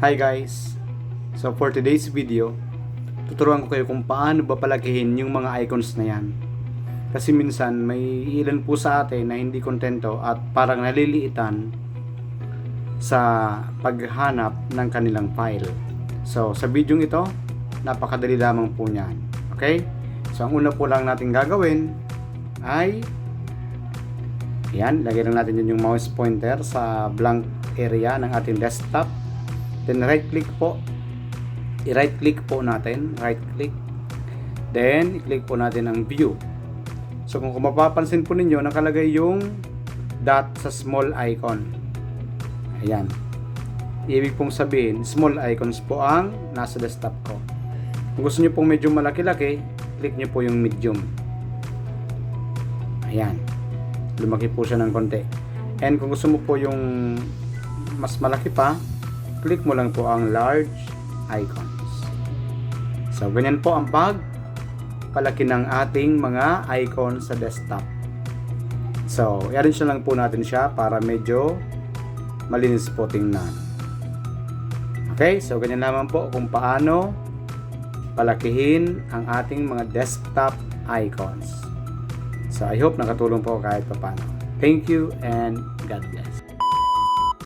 Hi guys! So for today's video, tuturuan ko kayo kung paano ba palakihin yung mga icons na yan. Kasi minsan may ilan po sa atin na hindi kontento at parang naliliitan sa paghanap ng kanilang file. So sa video ito, napakadali lamang po niyan. Okay? So ang una po lang natin gagawin ay yan, lagay lang natin yun yung mouse pointer sa blank area ng ating desktop. Then right click po. I-right click po natin, right click. Then i-click po natin ang view. So kung, kung mapapansin po ninyo, nakalagay yung dot sa small icon. Ayan. Ibig pong sabihin, small icons po ang nasa desktop ko. Kung gusto nyo pong medyo malaki-laki, click nyo po yung medium. Ayan lumaki po siya ng konti. And kung gusto mo po yung mas malaki pa, click mo lang po ang large icons. So, ganyan po ang pag palaki ng ating mga icons sa desktop. So, i-arrange na lang po natin siya para medyo malinis po tingnan. Okay, so ganyan naman po kung paano palakihin ang ating mga desktop icons. So I hope nakatulong po kahit paano. Thank you and God bless.